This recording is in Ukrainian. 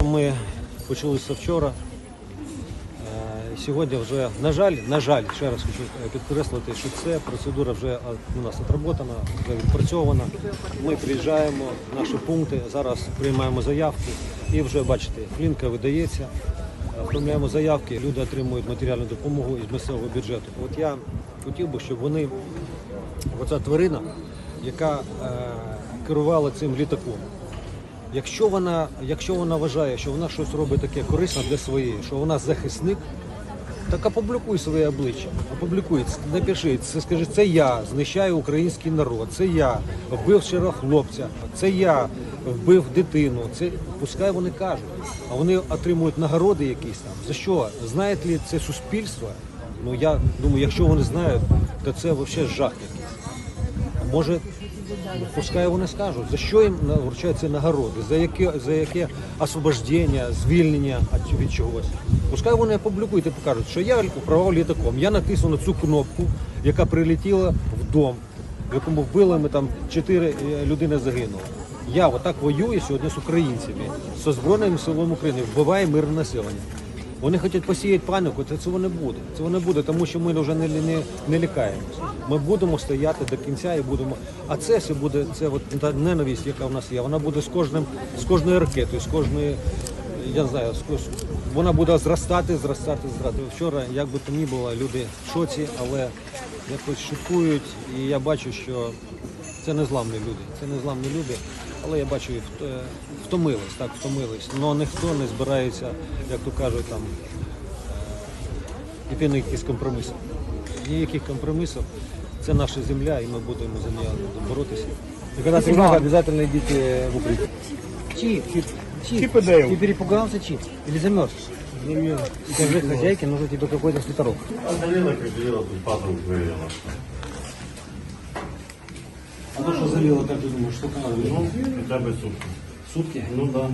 Ми почалися вчора. Е, Сьогодні вже, на жаль, на жаль, ще раз хочу е, підкреслити, що це процедура вже е, у нас отработана, вже відпрацьована. Ми приїжджаємо в наші пункти, зараз приймаємо заявки і вже бачите, плінка видається, оформляємо заявки, люди отримують матеріальну допомогу із місцевого бюджету. От я хотів би, щоб вони, оця тварина, яка е, керувала цим літаком, Якщо вона, якщо вона вважає, що вона щось робить таке корисне для своєї, що вона захисник, так опублікуй своє обличчя. Опублікуй, напиши, це скажи, це я знищаю український народ, це я вбив вчора хлопця, це я вбив дитину. Це пускай вони кажуть, а вони отримують нагороди якісь там. За що? Знає ли це суспільство? Ну я думаю, якщо вони знають, то це взагалі жах якийсь. А може, ну, пускай вони скажуть, за що їм вручаються нагороди, за яке, за яке освобождення, звільнення від чогось. Пускай вони опублікують і покажуть, що я управляв літаком. Я натиснув на цю кнопку, яка прилетіла в дом, в якому вбили ми там чотири е, людини загинуло. Я отак воюю сьогодні з українцями, з Збройним силом України, вбиває мирне населення. Вони хочуть посіяти паніку, це цього не буде. Цього не буде, тому що ми вже не, не, не лякаємося. Ми будемо стояти до кінця і будемо. А це все буде, це от та ненависть, яка в нас є, вона буде з кожним, з кожною ракетою, з кожної, я знаю, з кож... вона буде зростати, зростати, зростати. Вчора, як би то ні було, люди в шоці, але якось шуткують, і я бачу, що це незламні люди. Це незламні люди, але я бачу, е, втомились, так, втомились. Але ніхто не збирається, як то кажуть, там е, йти на якісь компроміси. Ніяких компромісів. Це наша земля, і ми будемо за неї боротися. И когда тревога, обязательно идите в укрытие. Чип, чип, чип. Чип. Ты перепугался, чип? Или замерз? Скажи хозяйке, нужен тебе какой-то свитерок. Ангелина кричала, тут патрон виявила. А то, что залило, как ты думаешь, що надо? Ну, хотя бы сутки. Сутки? Ну да.